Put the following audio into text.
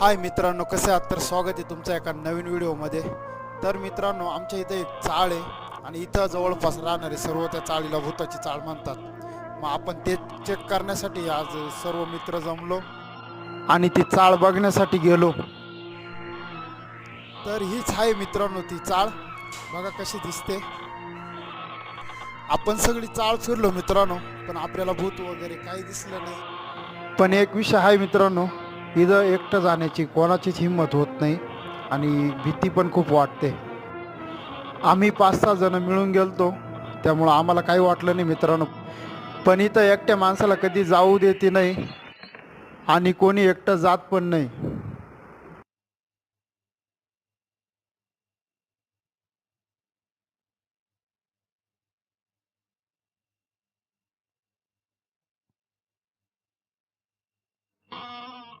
हाय मित्रांनो कसे आहात? तर स्वागत आहे तुमचा एका नवीन व्हिडिओमध्ये. तर मित्रांनो आमच्या इथे एक चाळ आहे आणि इथं जवळपास राहणारे सर्व त्या चाळीला भूताची चाळ म्हणतात. मग आपण ते चेक करण्यासाठी आज सर्व मित्र जमलो आणि ती चाळ बघण्यासाठी गेलो. तर हीच आहे मित्रांनो ती चाळ. बघा कशी दिसते. आपण सगळी चाळ फिरलो मित्रांनो पण आपल्याला भूत वगैरे काही दिसलं नाही. पण एक विषय आहे मित्रांनो इथं एकटं जाण्याची कोणाचीच हिंमत होत नाही आणि भीती पण खूप वाटते. आम्ही पाच सहा जण मिळून गेलतो. त्यामुळं आम्हाला काही वाटलं नाही मित्रांनो. पण इथं एकट्या माणसाला कधी जाऊ देते नाही आणि कोणी एकटं जात पण नाही.